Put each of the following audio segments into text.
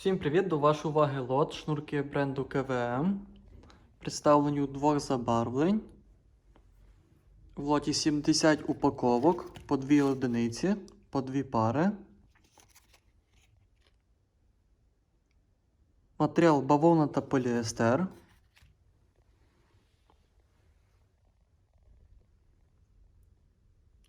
Всім привіт! До вашої уваги лот шнурки бренду КВМ. Представлені у двох забарвлень. В лоті 70 упаковок по 2 одиниці, по 2 пари. Матеріал бавовна та поліестер.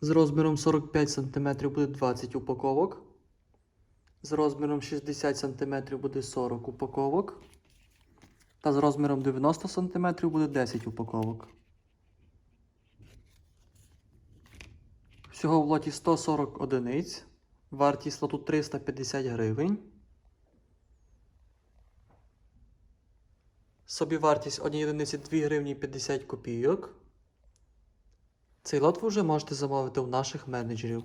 З розміром 45 см буде 20 упаковок. З розміром 60 см буде 40 упаковок. Та з розміром 90 см буде 10 упаковок. Всього в лоті 140 одиниць. Вартість лоту 350 гривень. Собівартість однієї одиниці 2 гривні 50 копійок. Цей лот ви вже можете замовити у наших менеджерів.